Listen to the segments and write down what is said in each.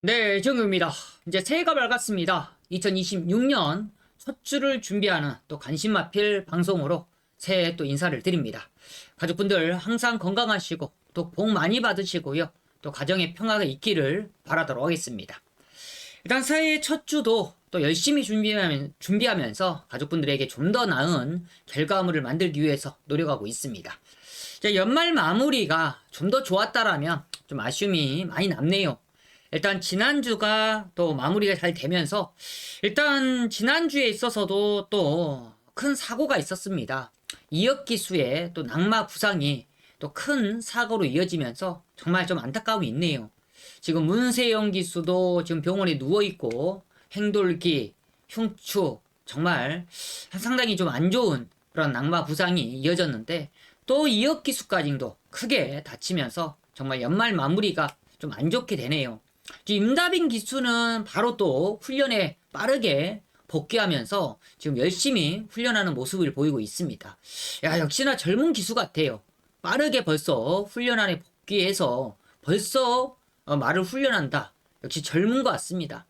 네, 정우입니다. 이제 새해가 밝았습니다. 2026년 첫 주를 준비하는 또 관심마필 방송으로 새해 또 인사를 드립니다. 가족분들 항상 건강하시고 또 복 많이 받으시고요. 또 가정의 평화가 있기를 바라도록 하겠습니다. 일단 새해 첫 주도 또 열심히 준비하면, 준비하면서 가족분들에게 좀 더 나은 결과물을 만들기 위해서 노력하고 있습니다. 이제 연말 마무리가 좀 더 좋았다라면 좀 아쉬움이 많이 남네요. 일단 지난주가 또 마무리가 잘 되면서 일단 지난주에 있어서도 또 큰 사고가 있었습니다. 이역 기수의 또 낙마 부상이 또 큰 사고로 이어지면서 정말 좀 안타까움이 있네요. 지금 문세영 기수도 지금 병원에 누워 있고 행돌기, 흉추 정말 상당히 좀 안 좋은 그런 낙마 부상이 이어졌는데 또 이역 기수까지도 크게 다치면서 정말 연말 마무리가 좀 안 좋게 되네요. 임다빈 기수는 바로 또 훈련에 빠르게 복귀하면서 지금 열심히 훈련하는 모습을 보이고 있습니다. 야, 역시나 젊은 기수 같아요. 빠르게 벌써 훈련 안에 복귀해서 벌써 어, 말을 훈련한다. 역시 젊은 것 같습니다.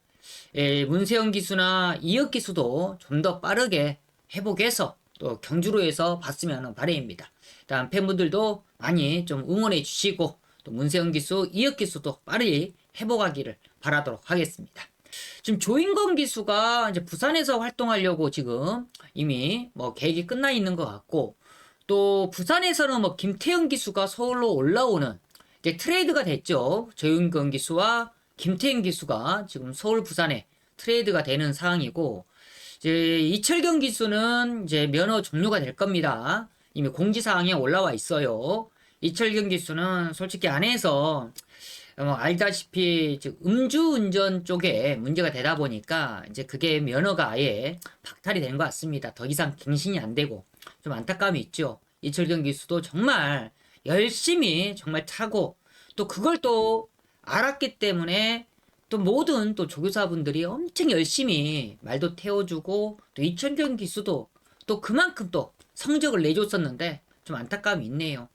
예, 문세영 기수나 이혁 기수도 좀 더 빠르게 회복해서 또 경주로에서 봤으면 바람입니다. 일단 팬분들도 많이 좀 응원해 주시고 또 문세영 기수, 이혁 기수도 빠르게 회복하기를 바라도록 하겠습니다. 지금 조인건 기수가 이제 부산에서 활동하려고 지금 이미 뭐 계획이 끝나 있는 것 같고 또 부산에서는 뭐 김태형 기수가 서울로 올라오는 이제 트레이드가 됐죠. 조인건 기수와 김태형 기수가 지금 서울 부산에 트레이드가 되는 상황이고 이제 이철경 기수는 이제 면허 종료가 될 겁니다. 이미 공지사항에 올라와 있어요. 이철경 기수는 솔직히 안에서 뭐 알다시피 즉 음주운전 쪽에 문제가 되다 보니까 이제 그게 면허가 아예 박탈이 된 것 같습니다. 더 이상 갱신이 안 되고 좀 안타까움이 있죠. 이철경 기수도 정말 열심히 정말 타고 또 그걸 또 알았기 때문에 또 모든 또 조교사분들이 엄청 열심히 말도 태워주고 또 이철경 기수도 또 그만큼 또 성적을 내줬었는데 좀 안타까움이 있네요.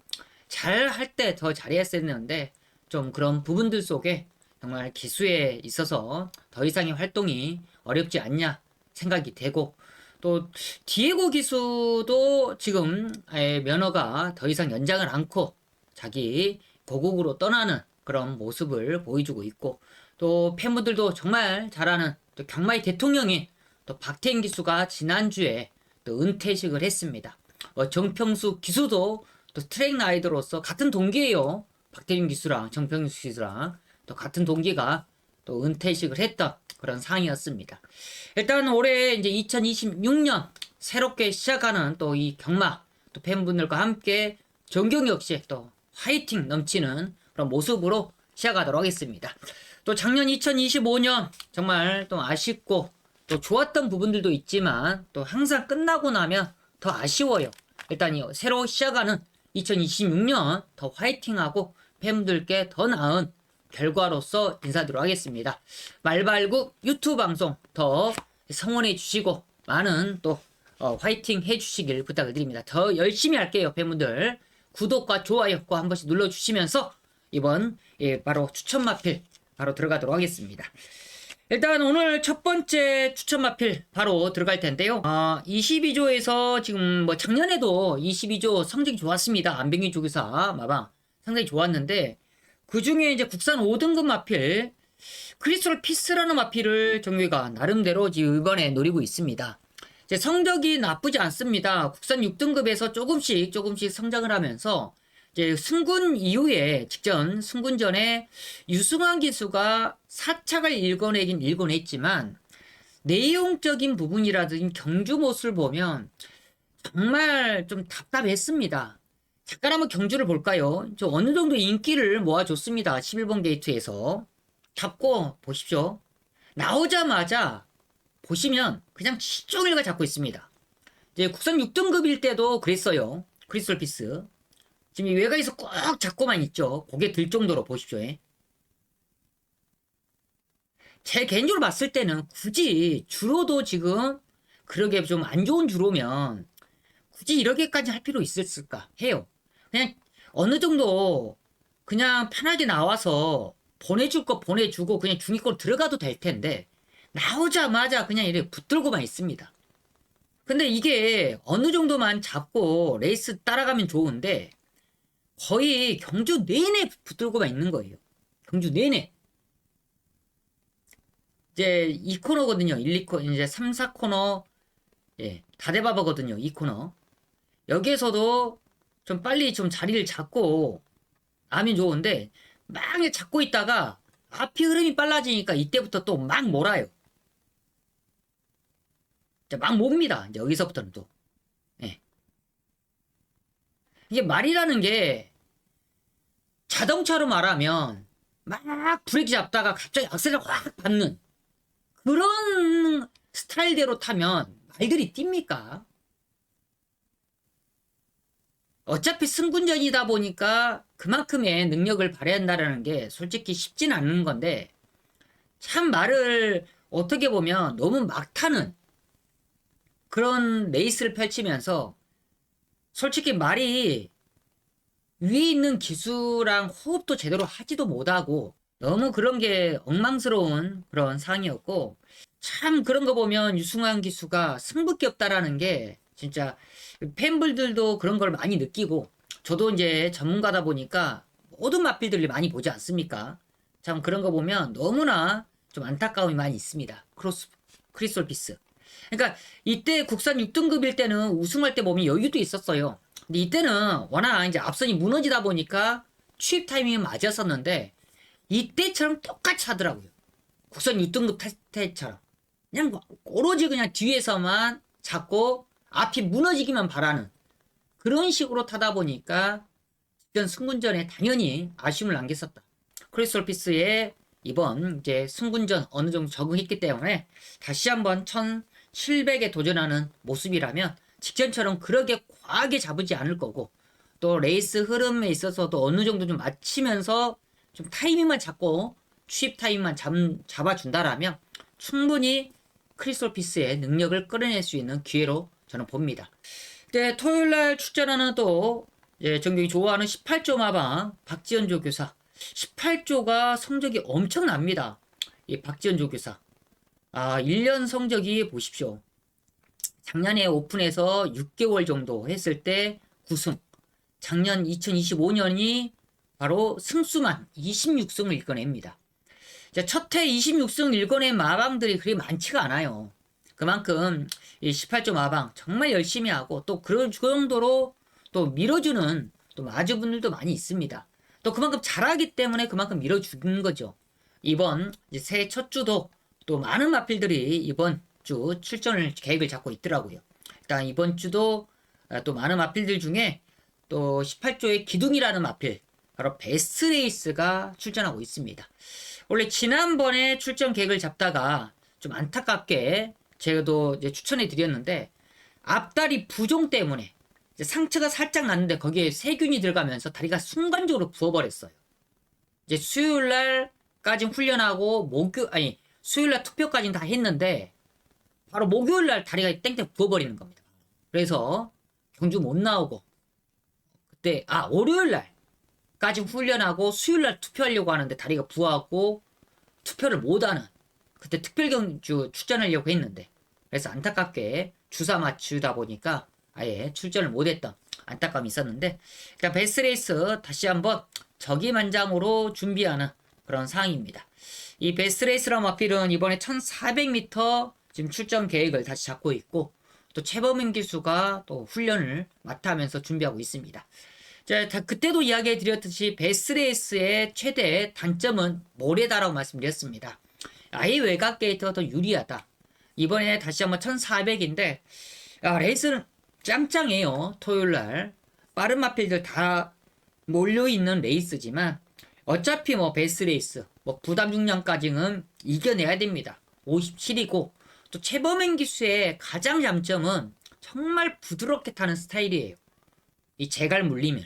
잘 할 때 더 잘했었는데 좀 그런 부분들 속에 정말 기수에 있어서 더 이상의 활동이 어렵지 않냐 생각이 되고 또 디에고 기수도 지금 면허가 더 이상 연장을 않고 자기 고국으로 떠나는 그런 모습을 보여주고 있고 또 팬분들도 정말 잘하는 또 경마의 대통령인 또 박태인 기수가 지난주에 또 은퇴식을 했습니다. 어, 정평수 기수도 또 트랙 라이더로서 같은 동기예요. 박태인 기수랑 정평수 기수랑 또 같은 동기가 또 은퇴식을 했던 그런 상황이었습니다. 일단 올해 이제 2026년 새롭게 시작하는 또 이 경마 또 팬분들과 함께 정경 역시 또 화이팅 넘치는 그런 모습으로 시작하도록 하겠습니다. 또 작년 2025년 정말 또 아쉽고 또 좋았던 부분들도 있지만 또 항상 끝나고 나면 더 아쉬워요. 일단 이 새로 시작하는 2026년 더 화이팅하고 팬분들께 더 나은 결과로서 인사드리도록 하겠습니다. 말발굽 유튜브 방송 더 성원해 주시고 많은 또 어, 화이팅 해 주시길 부탁을 드립니다. 더 열심히 할게요, 팬분들. 구독과 좋아요 꼭 한 번씩 눌러주시면서 이번 예, 바로 추천 마필 바로 들어가도록 하겠습니다. 일단 오늘 첫 번째 추천 마필 바로 들어갈 텐데요. 아, 22조에서 지금 뭐 작년에도 22조 성적이 좋았습니다. 안병기 조교사 마방 상당히 좋았는데 그 중에 이제 국산 5등급 마필 크리스톨 피스라는 마필을 정규가 나름대로 지금 이번에 노리고 있습니다. 성적이 나쁘지 않습니다. 국산 6등급에서 조금씩 조금씩 성장을 하면서 이제 승군 이후에 직전 승군 전에 유승환 기수가 사착을 읽어내긴 읽어냈지만 내용적인 부분이라든지 경주 모습을 보면 정말 좀 답답했습니다. 잠깐 한번 경주를 볼까요? 저 어느 정도 인기를 모아줬습니다. 11번 게이트에서. 잡고 보십시오. 나오자마자 보시면 그냥 시종일과 잡고 있습니다. 이제 국산 6등급일 때도 그랬어요. 크리스털 피스. 지금 이 외곽에서 꼭 잡고만 있죠. 고개 들 정도로 보십시오. 예. 제 개인적으로 봤을 때는 굳이 주로도 지금 그러게 좀 안 좋은 주로면 굳이 이렇게까지 할 필요 있었을까 해요. 그냥 어느 정도 그냥 편하게 나와서 보내줄 거 보내주고 그냥 중위권 들어가도 될 텐데 나오자마자 그냥 이렇게 붙들고만 있습니다. 근데 이게 어느 정도만 잡고 레이스 따라가면 좋은데 거의 경주 내내 붙들고만 있는 거예요. 경주 내내. 이제 2코너거든요. 1, 2코너, 이제 3, 4코너, 예, 다대바바거든요. 2코너. 여기에서도 좀 빨리 좀 자리를 잡고 하면 좋은데 막 잡고 있다가 앞이 흐름이 빨라지니까 이때부터 또 막 몰아요. 이제 막 몹니다. 이제 여기서부터는 또. 예. 이게 말이라는 게 자동차로 말하면 막 브레이크 잡다가 갑자기 악셀을 확 밟는 그런 스타일대로 타면 말들이 뜁니까? 어차피 승군전이다 보니까 그만큼의 능력을 발휘 한다라는 게 솔직히 쉽진 않은 건데 참 말을 어떻게 보면 너무 막 타는 그런 레이스를 펼치면서 솔직히 말이 위에 있는 기수랑 호흡도 제대로 하지도 못하고 너무 그런 게 엉망스러운 그런 상황이었고 참 그런 거 보면 유승환 기수가 승부기 없다라는 게 진짜 팬분들도 그런 걸 많이 느끼고 저도 이제 전문가다 보니까 모든 맛bil들이 많이 보지 않습니까? 참 그런 거 보면 너무나 좀 안타까움이 많이 있습니다. 크로스 크리스톨 피스. 그러니까 이때 국산 6등급일 때는 우승할 때 보면 여유도 있었어요. 근데 이때는 워낙 이제 앞선이 무너지다 보니까 취입 타이밍이 맞았었는데 이때처럼 똑같이 하더라고요. 국산 6등급 탈 때처럼. 그냥 오로지 그냥 뒤에서만 잡고 앞이 무너지기만 바라는 그런 식으로 타다 보니까 이전 승군전에 당연히 아쉬움을 남겼었다. 크리스톨 피스의 이번 이제 승군전 어느 정도 적응했기 때문에 다시 한번 1700에 도전하는 모습이라면 직전처럼 그렇게 과하게 잡지 않을 거고 또 레이스 흐름에 있어서도 어느 정도 좀 맞추면서 좀 타이밍만 잡고 취입 타이밍만 잡, 잡아준다라면 충분히 크리스톨 피스의 능력을 끌어낼 수 있는 기회로 저는 봅니다. 네, 토요일 날 출전하는 또 예, 정경이 좋아하는 18조 마방 박지현 조교사. 18조가 성적이 엄청납니다. 이 박지현 조교사. 아, 1년 성적이 보십시오. 작년에 오픈해서 6개월 정도 했을 때 9승. 작년 2025년이 바로 승수만 26승을 읽어냅니다. 첫해 26승 읽어낸 마방들이 그리 많지가 않아요. 그만큼 이 18조 마방 정말 열심히 하고 또 그런 그 정도로 또 밀어주는 또 마주분들도 많이 있습니다. 또 그만큼 잘하기 때문에 그만큼 밀어주는 거죠. 이번 새해 첫 주도 또 많은 마필들이 이번 주 출전을 계획을 잡고 있더라고요. 일단 이번 주도 아, 또 많은 마필들 중에 또 18조의 기둥이라는 마필 바로 베스트 레이스가 출전하고 있습니다. 원래 지난번에 출전 계획을 잡다가 좀 안타깝게 제가도 이제 추천해 드렸는데 앞다리 부종 때문에 상처가 살짝 났는데 거기에 세균이 들어가면서 다리가 순간적으로 부어버렸어요. 이제 수요일 날까지 훈련하고 목요 아니 수요일 날 투표까지는 다 했는데 바로 목요일 날 다리가 땡땡 부어버리는 겁니다. 그래서 경주 못 나오고 그때 아 월요일 날까지 훈련하고 수요일 날 투표하려고 하는데 다리가 부어갖고 투표를 못하는 그때 특별 경주 출전하려고 했는데 그래서 안타깝게 주사 맞추다 보니까 아예 출전을 못했던 안타까움이 있었는데 일단 베스트 레이스 다시 한번 저기만장으로 준비하는 그런 상황입니다. 이 베스트 레이스랑 마필은 이번에 1400m 지금 출전 계획을 다시 잡고 있고 또 최범인 기수가 또 훈련을 맡아면서 준비하고 있습니다. 자, 그때도 이야기해 드렸듯이 베스트 레이스의 최대 단점은 모래다라고 말씀드렸습니다. 아예 외곽 게이트가 더 유리하다. 이번에 다시 한번 1400인데 아, 레이스는 짱짱해요. 토요일 날 빠른 마필들 다 몰려 있는 레이스지만 어차피 뭐 베스 레이스 뭐 부담 중량까지는 이겨내야 됩니다. 57이고 또 최범행 기수의 가장 장점은 정말 부드럽게 타는 스타일이에요. 이 제갈 물리면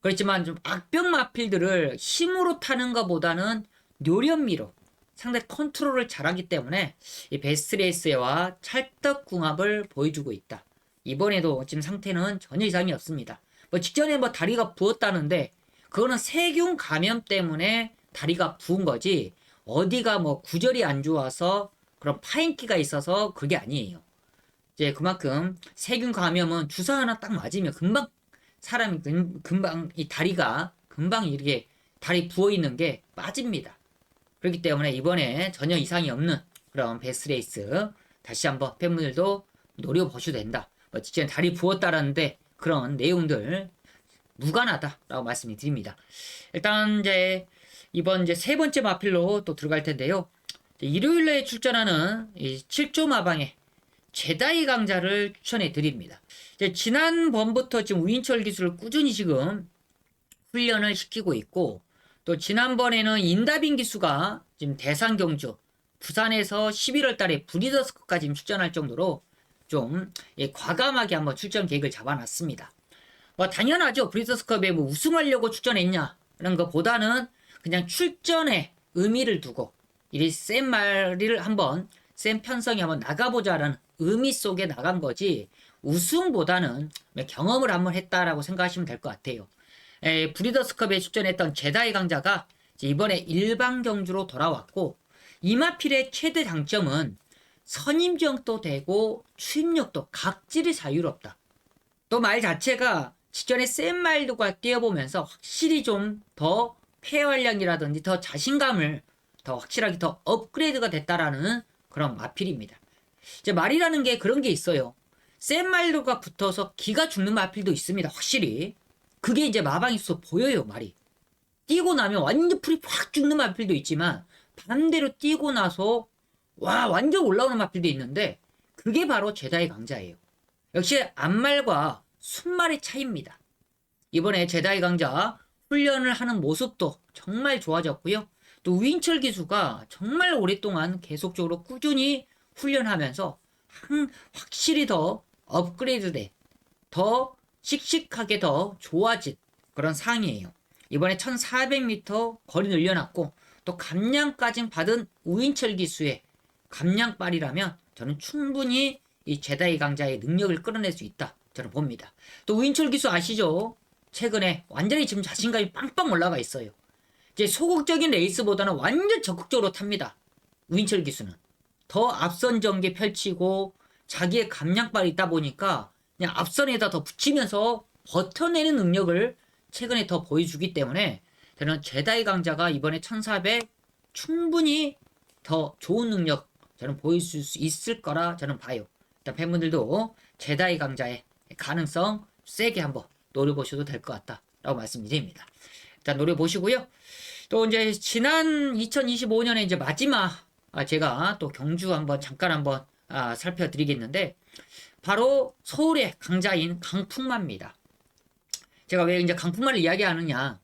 그렇지만 좀 악병 마필들을 힘으로 타는 것보다는 요련미로 상대 컨트롤을 잘하기 때문에 이 베스트 레이스와 찰떡궁합을 보여주고 있다. 이번에도 지금 상태는 전혀 이상이 없습니다. 뭐 직전에 뭐 다리가 부었다는데 그거는 세균 감염 때문에 다리가 부은 거지 어디가 뭐 구절이 안 좋아서 그런 파인기가 있어서 그게 아니에요. 이제 그만큼 세균 감염은 주사 하나 딱 맞으면 금방 사람이 금, 금방 이 다리가 금방 이렇게 다리 부어 있는 게 빠집니다. 그렇기 때문에 이번에 전혀 이상이 없는 그런 베스 레이스 다시 한번 팬분들도 노려보셔도 된다. 뭐 직전에 다리 부었다라는데 그런 내용들 무관하다라고 말씀을 드립니다. 일단 이제 이번 이제 세 번째 마필로 또 들어갈 텐데요. 일요일에 출전하는 이 7조 마방의 제다이 강자를 추천해 드립니다. 지난번부터 지금 우인철 기술을 꾸준히 지금 훈련을 시키고 있고 또 지난번에는 인다빈 기수가 지금 대상 경주 부산에서 11월 달에 브리더스컵까지 출전할 정도로 좀 예, 과감하게 한번 출전 계획을 잡아놨습니다. 뭐 당연하죠. 브리더스컵에 뭐 우승하려고 출전했냐라는 것보다는 그냥 출전에 의미를 두고 이센 마리를 한번 센 편성이 한번 나가보자라는 의미 속에 나간 거지 우승보다는 경험을 한번 했다라고 생각하시면 될 것 같아요. 에, 브리더스컵에 출전했던 제다이 강자가 이번에 일반 경주로 돌아왔고 이마필의 최대 장점은 선임정도 되고 추임력도 각질이 자유롭다. 또 말 자체가 직전에 센 말들과 뛰어보면서 확실히 좀 더 폐활량이라든지 더 자신감을 더 확실하게 더 업그레이드가 됐다라는 그런 마필입니다. 이제 말이라는 게 그런 게 있어요. 센 말들과 붙어서 기가 죽는 마필도 있습니다. 확실히. 그게 이제 마방에서 보여요, 말이. 뛰고 나면 완전 풀이 확 죽는 마필도 있지만 반대로 뛰고 나서 와 완전 올라오는 마필도 있는데 그게 바로 제다의 강자예요. 역시 앞말과 순말의 차이입니다. 이번에 제다의 강자 훈련을 하는 모습도 정말 좋아졌고요. 또 윈철 기수가 정말 오랫동안 계속적으로 꾸준히 훈련하면서 한- 확실히 더 업그레이드돼 더 씩씩하게 더 좋아진 그런 상이에요. 이번에 1400m 거리 늘려놨고 또 감량까지 받은 우인철 기수의 감량빨이라면 저는 충분히 이 제다이 강자의 능력을 끌어낼 수 있다. 저는 봅니다. 또 우인철 기수 아시죠? 최근에 완전히 지금 자신감이 빵빵 올라가 있어요. 이제 소극적인 레이스보다는 완전 적극적으로 탑니다. 우인철 기수는. 더 앞선 전개 펼치고 자기의 감량빨이 있다 보니까 그냥 앞선에다 더 붙이면서 버텨내는 능력을 최근에 더 보여주기 때문에 저는 제다이 강자가 이번에 1400 충분히 더 좋은 능력 저는 보여줄 수 있을 거라 저는 봐요. 일단 팬분들도 제다이 강자의 가능성 세게 한번 노려보셔도 될 것 같다라고 말씀드립니다. 일단 노려보시고요. 또 이제 지난 2025년에 이제 마지막 아, 제가 또 경주 한번 잠깐 한번 아, 살펴드리겠는데 바로 서울의 강자인 강풍마입니다. 제가 왜 이제 강풍마를 이야기하느냐?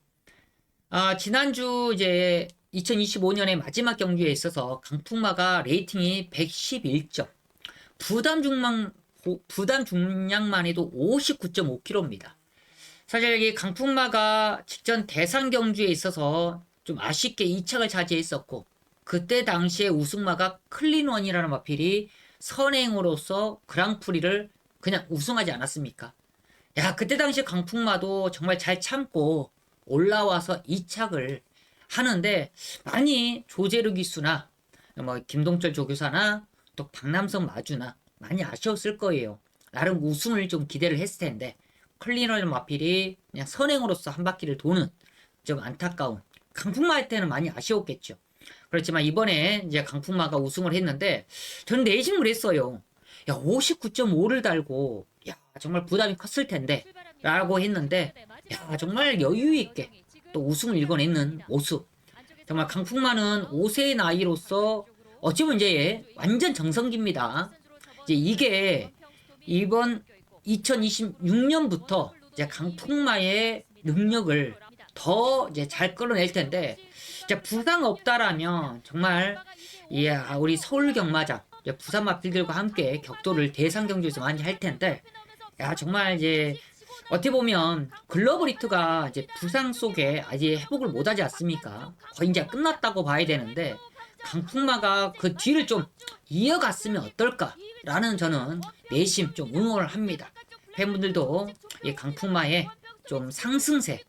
아, 지난주 이제 2025년의 마지막 경기에 있어서 강풍마가 레이팅이 111점. 부담 중 량 부담 중량만 해도 59.5kg입니다. 사실 이 강풍마가 직전 대상 경주에 있어서 좀 아쉽게 2착을 차지했었고 그때 당시에 우승마가 클린원이라는 마필이 선행으로서 그랑프리를 그냥 우승하지 않았습니까? 야, 그때 당시 강풍마도 정말 잘 참고 올라와서 2착을 하는데 많이 조재르 기수나 뭐 김동철 조교사나 또 박남성 마주나 많이 아쉬웠을 거예요. 나름 우승을 좀 기대를 했을 텐데 클리널 마필이 그냥 선행으로서 한 바퀴를 도는 좀 안타까운 강풍마 할 때는 많이 아쉬웠겠죠. 그렇지만 이번에 이제 강풍마가 우승을 했는데 저는 내심을 했어요. 야 59.5를 달고 야 정말 부담이 컸을 텐데 라고 했는데 야 정말 여유 있게 또 우승을 일궈내는 모습 정말 강풍마는 5세의 나이로서 어찌 보면 이제 완전 정성기입니다. 이제 이게 이번 2026년부터 이제 강풍마의 능력을 더 이제 잘 끌어낼 텐데 이제 부상 없다라면 정말 예 우리 서울 경마장 부산 마필들과 함께 격돌을 대상 경주에서 많이 할 텐데 야 정말 이제 어떻게 보면 글로벌리트가 이제 부상 속에 아직 회복을 못하지 않습니까? 거의 이제 끝났다고 봐야 되는데 강풍마가 그 뒤를 좀 이어갔으면 어떨까라는 저는 내심 좀 응원을 합니다. 팬분들도 이 강풍마의 좀 상승세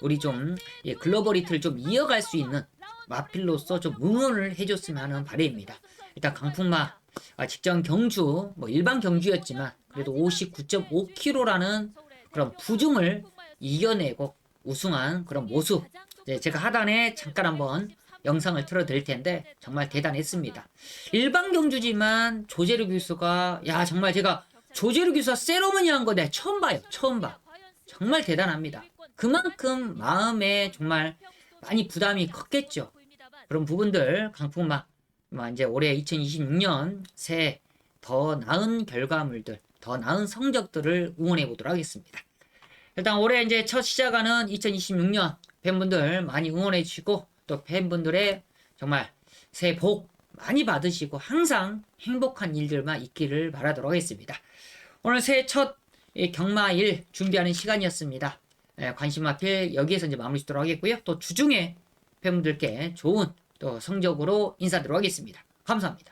우리 좀 예, 글로벌리트를 좀 이어갈 수 있는 마필로서 좀 응원을 해줬으면 하는 바람입니다. 일단 강풍마 아, 직전 경주 뭐 일반 경주였지만 그래도 59.5km라는 그런 부중을 이겨내고 우승한 그런 모습 네, 제가 하단에 잠깐 한번 영상을 틀어드릴 텐데 정말 대단했습니다. 일반 경주지만 조재르 교수가 야 정말 제가 조재르 교수가 세러머니 한 거 내가 처음 봐요. 처음 봐. 정말 대단합니다. 그만큼 마음에 정말 많이 부담이 컸겠죠. 그런 부분들 강풍마 뭐 이제 올해 2026년 새해 더 나은 결과물들, 더 나은 성적들을 응원해 보도록 하겠습니다. 일단 올해 이제 첫 시작하는 2026년 팬분들 많이 응원해 주시고 또 팬분들의 정말 새해 복 많이 받으시고 항상 행복한 일들만 있기를 바라도록 하겠습니다. 오늘 새해 첫이 경마일 준비하는 시간이었습니다. 예, 관심 마필 여기에서 이제 마무리 짓도록 하겠고요. 또 주중에 팬분들께 좋은 또 성적으로 인사드리도록 하겠습니다. 감사합니다.